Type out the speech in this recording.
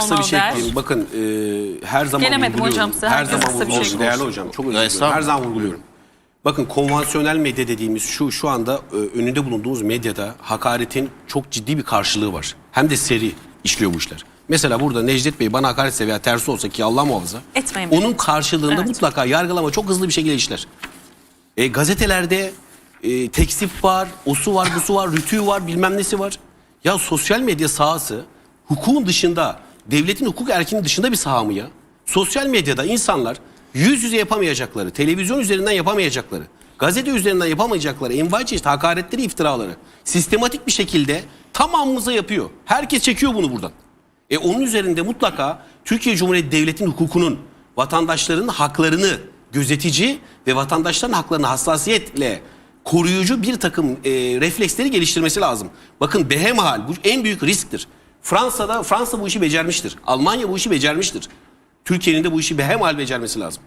Kısa bir şey der. ekleyeyim. Bakın e, her zaman Gelemedim vurguluyorum. hocam size. Her Herkes zaman kısa bir şey vurguluyorum. konuşsun. Değerli hocam çok özür diliyorum. Her zaman vurguluyorum. Bakın konvansiyonel medya dediğimiz şu şu anda e, önünde bulunduğumuz medyada hakaretin çok ciddi bir karşılığı var. Hem de seri işliyor bu işler. Mesela burada Necdet Bey bana hakaret etse veya tersi olsa ki Allah muhafaza. Etmeyin. Onun karşılığında Evet. mutlaka yargılama çok hızlı bir şekilde işler. E, gazetelerde e, teksif var, osu var, busu var, rütüğü var, bilmem nesi var. Ya sosyal medya sahası hukukun dışında, devletin hukuk erkinin dışında bir saha mı ya? Sosyal medyada insanlar yüz yüze yapamayacakları, televizyon üzerinden yapamayacakları, gazete üzerinden yapamayacakları envai çeşit hakaretleri, iftiraları sistematik bir şekilde tamamımıza yapıyor. Herkes çekiyor bunu buradan. E onun üzerinde mutlaka Türkiye Cumhuriyeti Devleti'nin hukukunun vatandaşların haklarını gözetici ve vatandaşların haklarını hassasiyetle koruyucu bir takım e, refleksleri geliştirmesi lazım. Bakın behemhal bu en büyük risktir. Fransa'da Fransa bu işi becermiştir. Almanya bu işi becermiştir. Türkiye'nin de bu işi behemhal becermesi lazım.